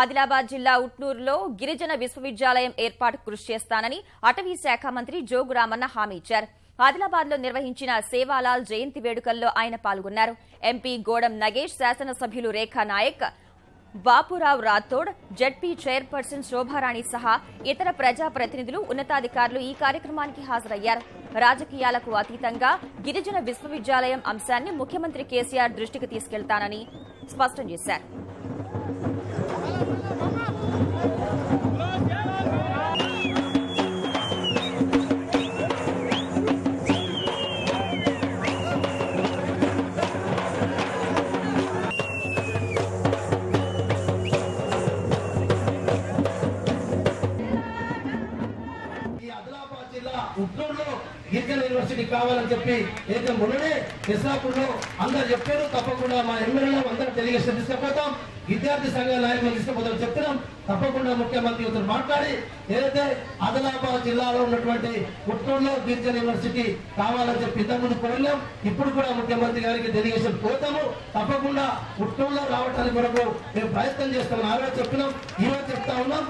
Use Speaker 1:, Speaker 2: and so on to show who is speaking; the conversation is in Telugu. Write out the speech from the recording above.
Speaker 1: ఆదిలాబాద్ జిల్లా ఉట్నూరులో గిరిజన విశ్వవిద్యాలయం ఏర్పాటు కృషి చేస్తానని అటవీ శాఖ మంత్రి జోగు రామన్న హామీ ఇచ్చారు. ఆదిలాబాద్లో నిర్వహించిన సేవాలాల్ జయంతి వేడుకల్లో ఆయన పాల్గొన్నారు. ఎంపీ గోడం నగేష్ శాసనసభ్యులు రేఖా నాయక్ బాపురావు రాథోడ్ జడ్పీ చైర్పర్సన్ శోభారాణి సహా ఇతర ప్రజాప్రతినిధులు ఉన్నతాధికారులు ఈ కార్యక్రమానికి హాజరయ్యారు. రాజకీయాలకు అతీతంగా గిరిజన విశ్వవిద్యాలయం అంశాన్ని ముఖ్యమంత్రి కేసీఆర్ దృష్టికి తీసుకెళ్తానని స్పష్టం చేశారు.
Speaker 2: జిల్లా ఉట్నూరులో గిరిజన యూనివర్సిటీ కావాలని చెప్పి ఏదైతే మొన్ననే నిజాపూర్లో అందరు చెప్పారు. తప్పకుండా మా ఎమ్మెల్యేలో అందరం డెలిగేషన్ తీసుకుపోతాం. విద్యార్థి సంఘ నాయకులు తీసుకుపోతాం చెప్తున్నాం. తప్పకుండా ముఖ్యమంత్రితో మాట్లాడి ఏదైతే ఆదిలాబాద్ జిల్లాలో ఉన్నటువంటి ఉట్నూరులో గిరిజన యూనివర్సిటీ కావాలని చెప్పి ఇంతకుముందు కోరినాం ఇప్పుడు కూడా ముఖ్యమంత్రి గారికి డెలిగేషన్ పోతాము. తప్పకుండా ఉట్నూరులో రావడానికి కొరకు మేము ప్రయత్నం చేస్తామని ఆ రోజు చెప్పినాం. ఈ చెప్తా ఉన్నాం.